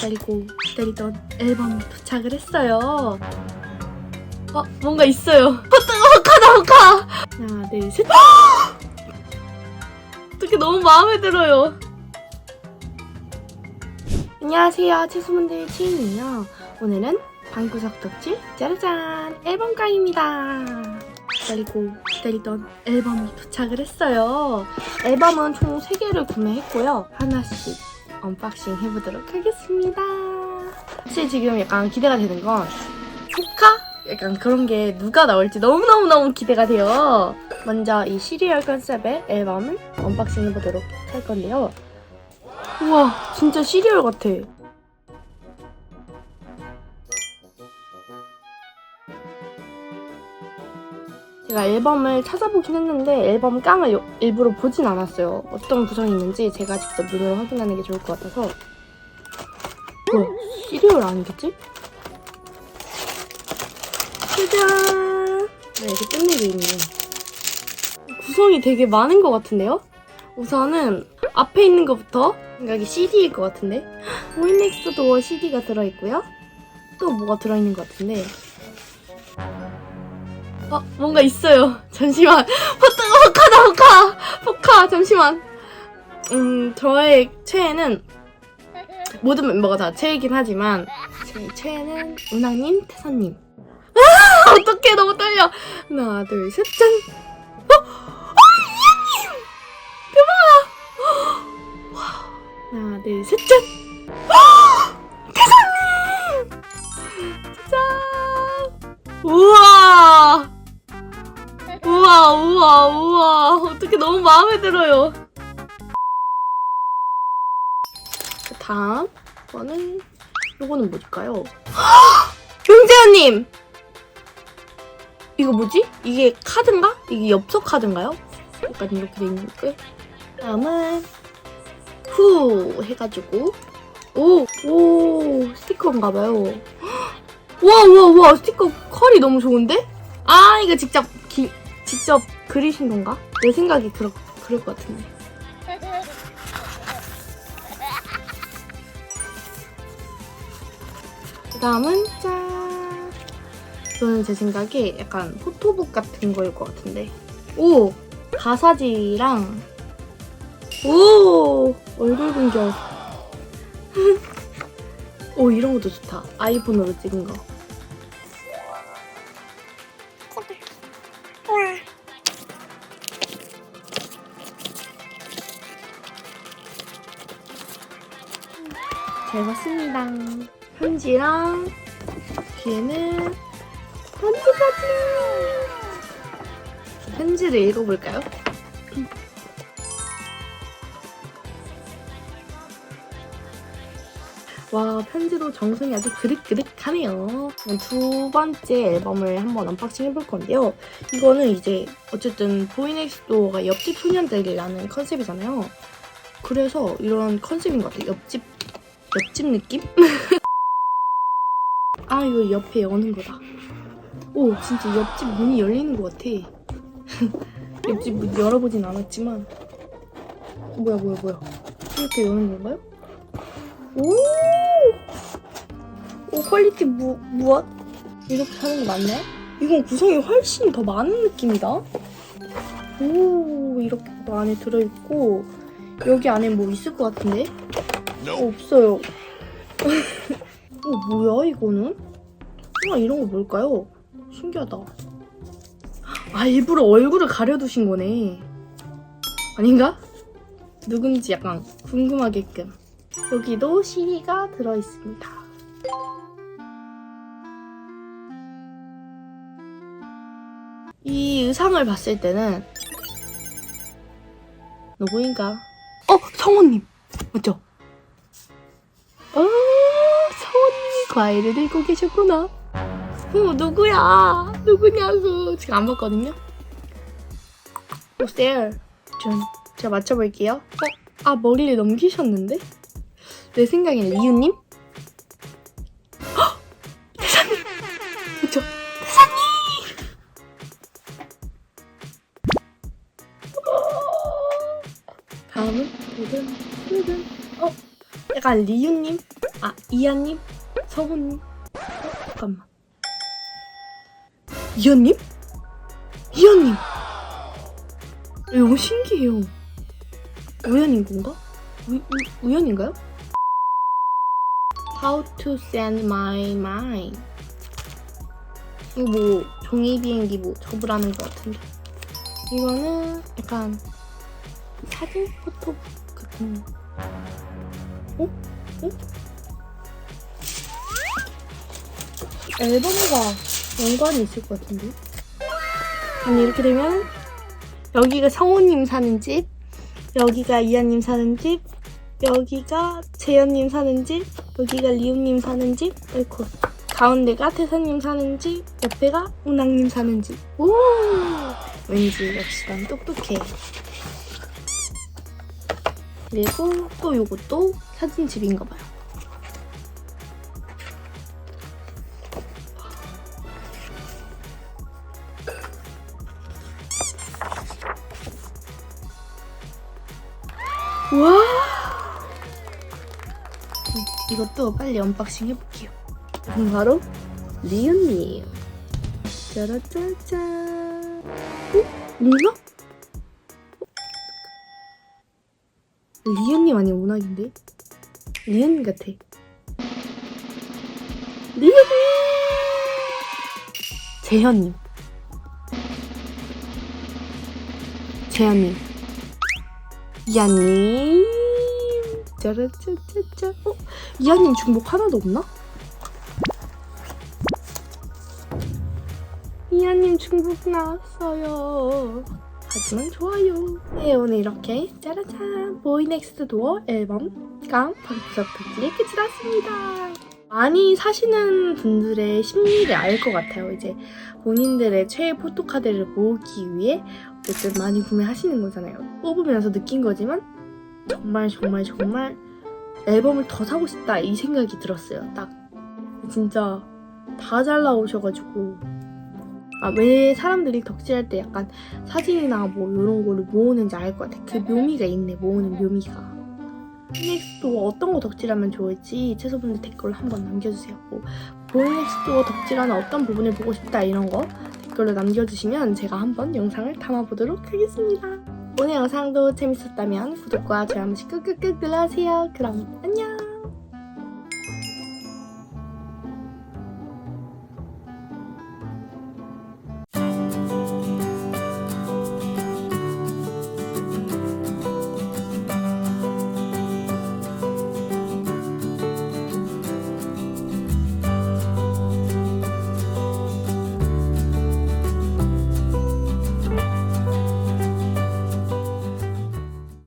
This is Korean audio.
기다리고 기다리던 앨범 도착을 했어요. 어, 뭔가 있어요. 호카다, 호카! 하나, 둘, 셋. 어떻게 너무 마음에 들어요. 안녕하세요. 채소분들 치인이에요. 오늘은 방구석 덕질 짜라잔 앨범깡입니다. 기다리고 기다리던 앨범이 도착을 했어요. 앨범은 총 3개를 구매했고요. 하나씩 언박싱 해보도록 하겠습니다. 사실 지금 약간 기대가 되는 건 포카? 약간 그런 게 누가 나올지 너무너무너무 기대가 돼요. 먼저 이 시리얼 컨셉의 앨범을 언박싱 해보도록 할 건데요. 우와, 진짜 시리얼 같아. 제가 앨범을 찾아보긴 했는데 앨범 깡을 요- 일부러 보진 않았어요. 어떤 구성이 있는지 제가 직접 눈으로 확인하는 게 좋을 것 같아서. 뭐야, 시리얼 아니겠지? 짜잔! 네, 이렇게 뜯는 게 있네. 구성이 되게 많은 것 같은데요? 우선은 앞에 있는 것부터 생각이 CD일 것 같은데 보이넥스트 도어 CD가 들어있고요. 또 뭐가 들어있는 것 같은데 어, 뭔가 있어요. 잠시만. 호카, 호카다, 호카! 호카, 잠시만. 음, 저의 최애는, 모든 멤버가 다 최애긴 하지만, 제 최애는 은하님, 태사님. 아! 어떡해, 너무 떨려. 하나, 둘, 셋, 짠! 어? 어, 은하님! 대박! 와. 하나, 둘, 셋, 짠! 어! 태사님! 짜잔! 우와! 우와 우와 우와 어떻게 너무 마음에 들어요 다음 거는 요거는 뭘까요? 용재현님 이거 뭐지? 이게 카드인가? 이게 엽서 카드인가요? 약간 이렇게 돼 있는 거 다음은 후 해가지고 오 오 스티커인가봐요 우와 우와 우와 스티커 컬이 너무 좋은데? 아 이거 직접 기, 직접 그리신 건가? 내 생각이 그럴, 그럴 것 같은데. 그 다음은 짠! 이거는 제 생각에 약간 포토북 같은 거일 것 같은데. 오! 가사지랑 오! 얼굴 공격. 오 이런 것도 좋다. 아이폰으로 찍은 거. 잘 봤습니다. 편지랑 뒤에는 편지까지. 편지를 읽어볼까요? 와 편지도 정성이 아주 그득그득하네요. 두 번째 앨범을 한번 언박싱 해볼 건데요. 이거는 이제 어쨌든 보이넥스도어가 옆집 소년들이라는 컨셉이잖아요. 그래서 이런 컨셉인 것 같아요. 옆집 옆집 느낌? 아 이거 옆에 여는 거다. 오 진짜 옆집 문이 열리는 것 같아. 옆집 문 열어보진 않았지만 뭐야 뭐야 뭐야 이렇게 여는 건가요? 오! 오 퀄리티 무 무엇? 이렇게 하는 거 맞네? 이건 구성이 훨씬 더 많은 느낌이다. 오 이렇게 또 안에 들어있고 여기 안에 뭐 있을 것 같은데? 어, 없어요. 어, 뭐야, 이거는? 아, 이런 거 뭘까요? 신기하다. 아, 일부러 얼굴을 가려두신 거네. 아닌가? 누군지 약간 궁금하게끔. 여기도 CD가 들어있습니다. 이 의상을 봤을 때는 누구인가? 어, 성우님! 맞죠? 어, 성우님이 과일을 들고 계셨구나. 어, 누구야? 누구냐고. 지금 안? 보세요. 전, 제가 맞춰볼게요. 어? 아, 머리를 넘기셨는데? 내 생각에는 이유님? 헉! 대사님! 그쵸? 대사님! 다음은 두근, 두근. 어? 약간 리유님? 아 이하님, 성훈님. 어, 잠깐만. 이하님? 이하님. 너무 신기해요. 우연인 건가? 우, 우, 우연인가요? How to send my mind. 이거 뭐 종이 비행기 뭐 접으라는 것 같은데. 이거는 약간 사진 포토북 같은. 어? 어? 앨범과 연관이 있을 것 같은데. 아니 이렇게 되면 여기가 성우님 사는 집, 여기가 이하님 사는 집, 여기가 재현님 사는 집, 여기가 리우님 사는 집, 이렇게 가운데가 태사님 사는 집, 옆에가 운항님 사는 집. 오, 왠지 역시 난 똑똑해. 그리고 또 요것도 사진집인가 봐요. 와! 음, 이것도 빨리 언박싱 해볼게요. 바로 리은님. 짜라짜잔. 어? 문학? 리은님 아니면 문학인데? 리은 같아. 리은님! 재현님. 재현님. 이하님. 짜라짜짜짜. 어? 이하님 중복 하나도 없나? 이하님 중복 나왔어요. 하지만 좋아요. 네, 오늘 이렇게 짜라잔 보이넥스트 도어 앨범과 방구석 특집이 끝이 났습니다. 많이 사시는 분들의 심리를 알 것 같아요. 이제 본인들의 최애 포토카드를 모으기 위해 어쨌든 많이 구매하시는 거잖아요. 뽑으면서 느낀 거지만 정말 정말 정말 앨범을 더 사고 싶다 이 생각이 들었어요. 딱 진짜 다 잘 나오셔가지고 아, 왜 사람들이 덕질할 때 약간 사진이나 뭐 이런 거를 모으는지 알 것 같아. 그 묘미가 있네, 모으는 묘미가. 보이넥스도 어떤 거 덕질하면 좋을지 채소분들 댓글로 한번 남겨주세요. 뭐, 보이넥스도 덕질하는 어떤 부분을 보고 싶다 이런 거 댓글로 남겨주시면 제가 한번 영상을 담아보도록 하겠습니다. 오늘 영상도 재밌었다면 구독과 좋아요 한 번씩 끄끄끄 눌러주세요. 그럼 안녕!